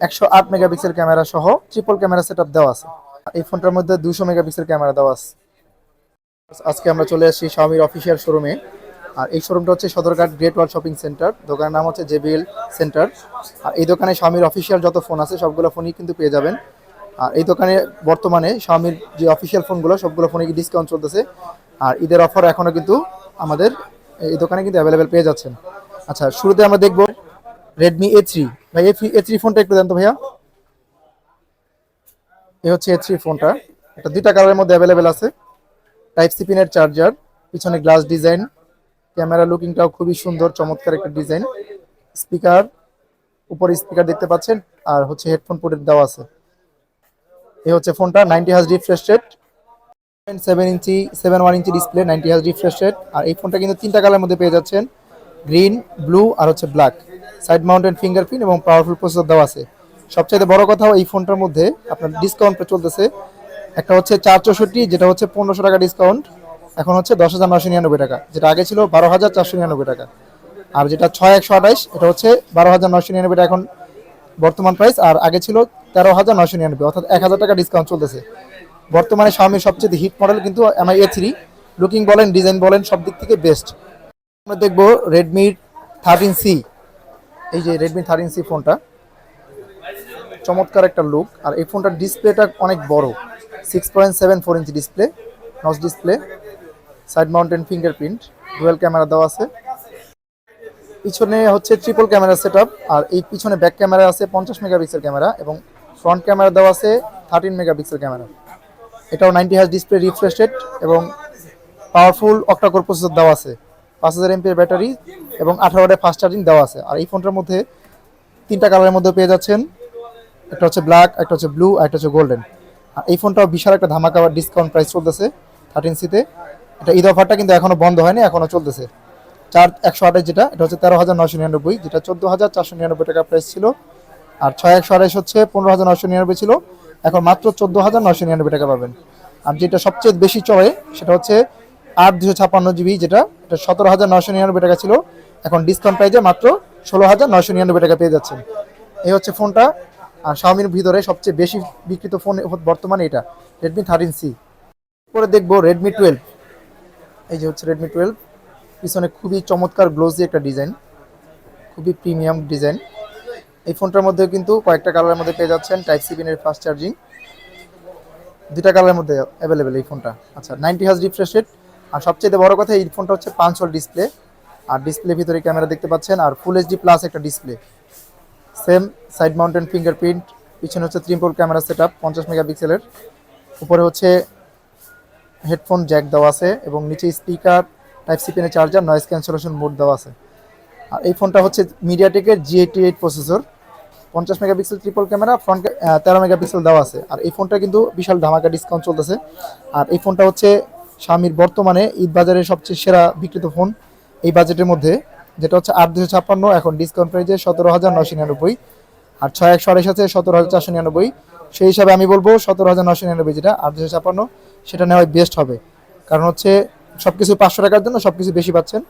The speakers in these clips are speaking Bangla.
একশো আট মেগাপিক্সেল ক্যামেরা সহ ট্রিপল ক্যামেরা সেট দেওয়া আছে। এই ফোনটার মধ্যে দুশো মেগাপিক্সেল ক্যামেরা দেওয়া আছে। আজকে আমরা চলে আসছি শাওমির অফিসিয়াল শোরুমে আর এই শোরুমটা হচ্ছে Sadarghat great world shopping center দোকানের নাম হচ্ছে জেবিএল সেন্টার আর এই দোকানে শাওমির অফিসিয়াল যত ফোন আছে, সবগুলো ফোনই কিন্তু পেয়ে যাবেন। আর এই দোকানে বর্তমানে শাওমির যে অফিসিয়াল ফোনগুলো সবগুলো ফোনে ডিসকাউন্ট চলতেছে। আর ঈদের অফার এখনও কিন্তু আমাদের এই দোকানে কিন্তু অ্যাভেলেবেল পেয়ে যাচ্ছেন। আচ্ছা শুরুতে আমরা দেখব রেডমি এ থ্রি ভাই, এ থ্রি ফোনটা একটু দেন তো ভাইয়া। এই হচ্ছে এ থ্রি ফোনটা। এটা দুইটা কালারের মধ্যে অ্যাভেলেবেল আছে। টাইপ সি পিনের চার্জার পিছনে গ্লাস ডিজাইন ক্যামেরা লুকিংটাও খুবই সুন্দর, চমৎকার একটা ডিজাইন স্পিকার উপরে স্পিকার দেখতে পাচ্ছেন, আর হচ্ছে হেডফোন পোর্টের দেওয়া আছে। এই হচ্ছে ফোনটা নাইনটি হাজ রিফ্রেশ রেট সেভেন ইঞ্চি seven one inch display ninety হাজ রিফ্রেশ রেট আর এই ফোনটা কিন্তু তিনটা কালারের মধ্যে পেয়ে যাচ্ছেন গ্রিন ব্লু আর হচ্ছে ব্ল্যাক সাইড মাউন্টেন ফিঙ্গারপ্রিন্ট এবং পাওয়ারফুল প্রসেসর দেওয়া আছে। সবচাইতে বড় কথা এই ফোনটার মধ্যে আপনার ডিসকাউন্ট চলতেছে। একটা হচ্ছে চার চৌষট্টি, যেটা হচ্ছে পনেরোশো টাকা ডিসকাউন্ট এখন হচ্ছে দশ হাজার নশো নিরানব্বই টাকা। যেটা আগে ছিল বারো হাজার চারশো নিরানব্বই টাকা। আর যেটা ছয় একশো আঠাইশ এটা হচ্ছে বারো হাজার নশো নিরানব্বই এখন বর্তমান প্রাইস আর আগে ছিল তেরো হাজার নশো নিরানব্বই, অর্থাৎ এক হাজার টাকা ডিসকাউন্ট চলতেছে। বর্তমানে স্বামীর সবচেয়ে হিট মডেল কিন্তু এমআই এ থ্রি লুকিং বলেন ডিজাইন বলেন সব দিক থেকে বেস্ট আমরা দেখব রেডমির থার্টিন সি এই যে রেডমি থার্টিন সি ফোনটা চমৎকার একটা লুক আর এই ফোনটার ডিসপ্লেটা অনেক বড়। Six point seven four inch display notch display side mounted fingerprint dual camera দেওয়া আছে। পিছনে হচ্ছে ট্রিপল ক্যামেরা সেট আর এই পিছনে ব্যাক ক্যামেরা আছে পঞ্চাশ মেগাপিক্সেল ক্যামেরা এবং ফ্রন্ট ক্যামেরা দেওয়া আছে থার্টিন মেগাপিক্সেল ক্যামেরা এটাও নাইনটি হাজ ডিসপ্লে রিফ্রেশ রেট এবং পাওয়ারফুল অক্টাকোর প্রসেসর দেওয়া আছে। পাঁচ হাজার এমপির ব্যাটারি এবং আঠারো ওয়াটের ফাস্ট চার্জিং দেওয়া আছে। আর এই ফোনটার মধ্যে তিনটা কালারের মধ্যে পেয়ে যাচ্ছেন। একটা হচ্ছে ব্ল্যাক একটা হচ্ছে ব্লু আর একটা হচ্ছে গোল্ডেন আর এই ফোনটাও বিশাল একটা ধামাকা ডিসকাউন্ট প্রাইস চলতেছে থার্টিন সিতে এটা ঈদ অফারটা কিন্তু এখনও বন্ধ হয়নি এখনও চলতেছে। চার একশো আঠাশ যেটা, এটা হচ্ছে তেরো হাজার নশো নিরানব্বই, যেটা চোদ্দ হাজার চারশো নিরানব্বই টাকা প্রাইস ছিল। আর ছয় একশো আঠাশ হচ্ছে পনেরো হাজার নশো নিরানব্বই ছিল। এখন মাত্র চোদ্দ হাজার নশো নিরানব্বই টাকা পাবেন। আর যেটা সবচেয়ে বেশি চলে, সেটা হচ্ছে আট দুশো ছাপ্পান্ন জিবি, যেটা এটা সতেরো হাজার নশো নিরানব্বই টাকা ছিল। এখন ডিসকাউন্ট প্রাইজে মাত্র ষোলো হাজার নশো নিরানব্বই টাকা পেয়ে যাচ্ছেন। এই হচ্ছে ফোনটা। আর শাওমির ভিতরে সবচেয়ে বেশি বিক্রিত ফোন বর্তমানে এটা রেডমি থার্টিন সি পরে দেখব রেডমি টুয়েলভ এই যে হচ্ছে রেডমি টুয়েলভ পিছনে খুবই চমৎকার গ্লোজি একটা ডিজাইন খুবই প্রিমিয়াম ডিজাইন এই ফোনটার মধ্যে কিন্তু কয়েকটা কালারের মধ্যে পেয়ে যাচ্ছেন টাইপ সি পিনের ফাস্ট চার্জিং দুটা কালারের মধ্যে অ্যাভেলেবেল এই ফোনটা। আচ্ছা নাইনটি হাজ রিফ্রেশ রেট আর সবচেয়ে বড় কথা, এই ফোনটা হচ্ছে পাঁচ হল ডিসপ্লে আর ডিসপ্লে ভিতরে ক্যামেরা দেখতে পাচ্ছেন, আর ফুল এইচডি প্লাস একটা display same side mounted fingerprint পিছনে হচ্ছে ত্রিম্পল ক্যামেরা সেট আপ পঞ্চাশ মেগাপিক্সেলের উপরে হচ্ছে হেডফোন জ্যাক দেওয়া আছে, এবং নিচে স্পিকার টাইপ সি পেনের চার্জার নয়েজ ক্যান্সেলেশন মোড দেওয়া আছে। আর এই ফোনটা হচ্ছে মিডিয়াটেকের জি এইটি এইট প্রসেসর পঞ্চাশ মেগাপিক্সেল ট্রিপল ক্যামেরা ফ্রন্ট তেরো মেগাপিক্সেল দেওয়া আছে। আর এই ফোনটা কিন্তু বিশাল ধামাকা ডিসকাউন্ট চলতেছে। আর এই ফোনটা হচ্ছে স্বামীর বর্তমানে ঈদ বাজারে সবচেয়ে সেরা বিক্রিত ফোন এই বাজেটের মধ্যে, যেটা হচ্ছে আট দুশো ছাপ্পান্ন, এখন ডিসকাউন্ট প্রাইজে সতেরো হাজার নশো নিরানব্বই। আর ছয় একশো আড়াইশ আছে সতেরো হাজার চারশো নিরানব্বই। সেই হিসাবে আমি বলব সতেরো হাজার নশো নিরানব্বই যেটা, আট দুশো ছাপ্পান্ন, সেটা নেওয়াই বেস্ট হবে। কারণ হচ্ছে সব কিছু পাঁচশো টাকার জন্য সব কিছু বেশি পাচ্ছেন।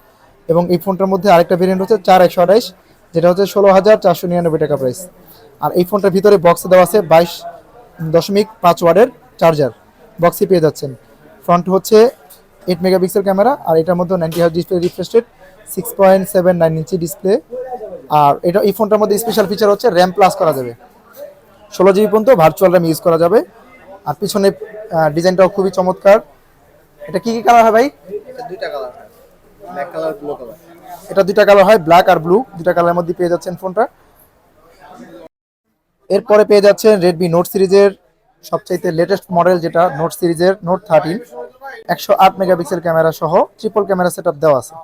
এবং এই ফোনটার মধ্যে আরেকটা ভেরিয়েন্ট হচ্ছে চার একশো আঠাইশ যেটা হচ্ছে ষোলো হাজার চারশো নিরানব্বই টাকা প্রাইস আর এই ফোনটার ভিতরে বক্সে দেওয়া আছে বাইশ দশমিক পাঁচ ওয়ার্ডের চার্জার বক্সে পেয়ে যাচ্ছেন। ফ্রন্ট হচ্ছে এইট মেগাপিক্সেল ক্যামেরা আর এটার মধ্যে নাইনটি হাজার display refreshed six point seven nine inch display আর এটা এই ফোনটার মধ্যে স্পেশাল ফিচার হচ্ছে র্যাম প্লাস করা যাবে। ষোলো জিবি পর্যন্ত ভার্চুয়াল র্যাম ইউজ করা যাবে। আর পিছনে ডিজাইনটাও খুবই চমৎকার। এটা কি কি কালার হয় ভাই? দুইটা কালার হয়। ব্ল্যাক কালার ব্লু কালার এটা দুইটা কালার হয় ব্ল্যাক আর ব্লু দুইটা কালারের মধ্যে পেয়ে যাচ্ছেন ফোনটা এরপরে পেয়ে যাচ্ছেন রেডমি নোট সিরিজের সবচাইতে লেটেস্ট মডেল যেটা নোট সিরিজের নোট থার্টিন একশো আট মেগাপিক্সেল ক্যামেরা সহ ট্রিপল ক্যামেরা সেট দেওয়া আছে।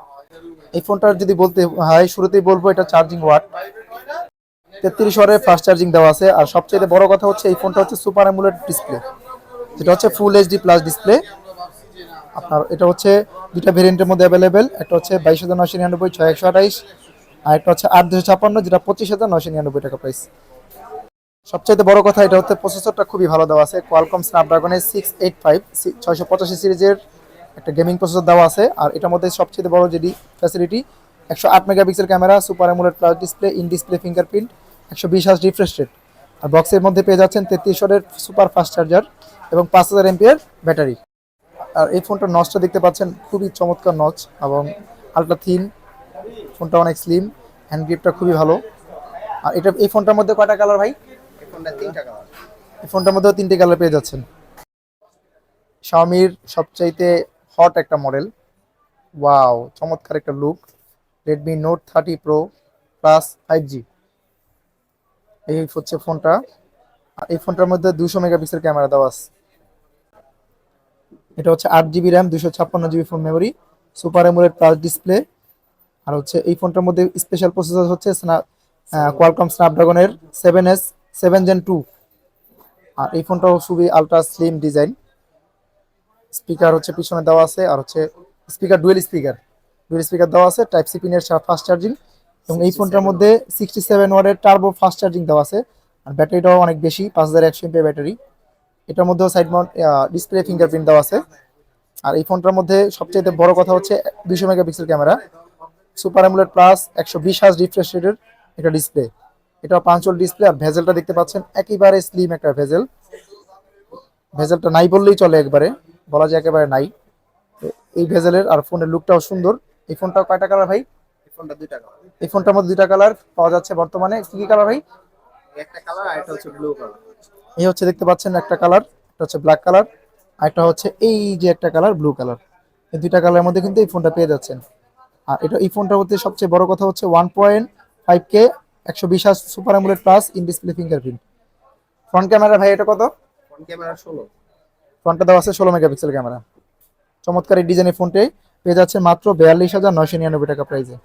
এই ফোনটার যদি বলতে হয়, শুরুতেই বলব এটা চার্জিং ওয়াট তেত্রিশ ওয়ারের ফাস্ট চার্জিং দেওয়া আছে। আর সবচেয়ে বড় কথা হচ্ছে, এই ফোনটা হচ্ছে সুপার অ্যামুলেট ডিসপ্লে যেটা হচ্ছে ফুল এইচডি প্লাস ডিসপ্লে আপনার এটা হচ্ছে দুটা ভেরিয়েন্টের মধ্যে অ্যাভেলেবেল একটা হচ্ছে বাইশ হাজার নশো নিরানব্বই, ছয় একশো আঠাইশ আর একটা হচ্ছে আট দুশো ছাপ্পান্ন, যেটা পঁচিশ হাজার নশো নিরানব্বই টাকা প্রাইস সবচাইতে বড় কথা এটা হচ্ছে প্রসেসরটা খুবই ভালো দেওয়া আছে কোয়ালকম স্ন্যাপড্রাগনের সিক্স এইট ফাইভ ছয়শো পঁচাশি সিরিজের একটা গেমিং প্রসেসর দেওয়া আছে, আর এটার মধ্যে সবচেয়ে বড় যেটি ফ্যাসিলিটি একশো আট megapixel camera super AMOLED plus display in display fingerprint একশো বিশ হাজ রিফ্রেশ রেট আর বক্সের মধ্যে পেয়ে যাচ্ছেন তেত্রিশ ওয়াটের সুপার ফাস্ট চার্জার এবং পাঁচ হাজার এমপিয়ার ব্যাটারি আর এই ফোনটার নচটা দেখতে পাচ্ছেন, খুবই চমৎকার নচ এবং আলট্রা থিন ফোনটা অনেক স্লিম হ্যান্ড গ্রিপটা খুবই ভালো। আর এটা, এই ফোনটার মধ্যে কয়টা কালার ভাই? এই ফোনটার মধ্যেও তিনটে কালার পেয়ে যাচ্ছেন। শাওমির সবচাইতে হট একটা মডেল ওয়াও চমৎকার একটা look Redmi note thirty pro plus five G এই হচ্ছে ফোনটা। এই ফোনটার মধ্যে দুশো মেগাপিক্সেল ক্যামেরা দেওয়া আছে। এটা হচ্ছে আট জিবি র্যাম দুশো ছাপ্পান্ন GB phone memory super AMOLED plus display আর হচ্ছে এই ফোনটার মধ্যে স্পেশাল প্রসেসর হচ্ছে Qualcomm স্ন্যাপড্রাগনের seven S seven gen two. আর এই ফোনটাও খুবই আলট্রা স্লিম ডিজাইন স্পিকার হচ্ছে পিছনে দেওয়া আছে আর হচ্ছে speaker dual speaker dual speaker দেওয়া আছে টাইপ সি পিনের ফাস্ট চার্জিং এবং এই ফোনটার মধ্যে সিক্সটি সেভেন ওয়ার্ডের টার্বো ফাস্ট চার্জিং দেওয়া আছে। আর ব্যাটারিটাও অনেক বেশি পাঁচ হাজার একশো এমপি ব্যাটারি। এটার মধ্যেও সাইড মাউন্ট ডিসপ্লে ফিঙ্গারপ্রিন্ট দেওয়া আছে। আর এই ফোনটার মধ্যে সবচেয়ে বড় কথা হচ্ছে দুইশো megapixel camera super AMOLED plus একশো বিশ হাজ রিফ্রেশ রেটের একটা ডিসপ্লে এটা পাঁচল ডিসপ্লে আর ভেজেলটা দেখতে পাচ্ছেন একেবারে স্লিম একটা ভেজেল। ভেজেলটা নাই বললেই চলে একবারে বলা যায় একেবারে নাই। এই ভেজেলের আর ফোনের লুকটাও সুন্দর। এই ফোনটা কয়টা কালার ভাই? এই ফোনটা দুইটা কালার এই ফোনটার মধ্যে দুইটা কালার পাওয়া যাচ্ছে বর্তমানে। কি কি কালার ভাই? একটা কালার আর একটা হচ্ছে ব্লু কালার এই হচ্ছে দেখতে পাচ্ছেন একটা কালার একটা হচ্ছে ব্ল্যাক কালার আর একটা হচ্ছে এই যে একটা কালার ব্লু কালার এই দুইটা কালারের মধ্যে কিন্তু এই ফোনটা পেয়ে যাচ্ছেন। আর এটা এই ফোনটার মধ্যে সবচেয়ে বড় কথা হচ্ছে ওয়ান পয়েন্ট ফাইভ কে একশো বিশ super AMOLED plus in display fingerprint. Front camera ভাই এটা কত? ফ্রন্ট ক্যামেরা ষোলো। ফ্রন্টটা দেওয়া আছে ষোলো মেগাপিক্সেল ক্যামেরা। চমৎকার এই ডিজাইনের ফোনটাই পেয়ে যাচ্ছে মাত্র বিয়াল্লিশ হাজার নয়শো নিরানব্বই টাকা প্রাইসে।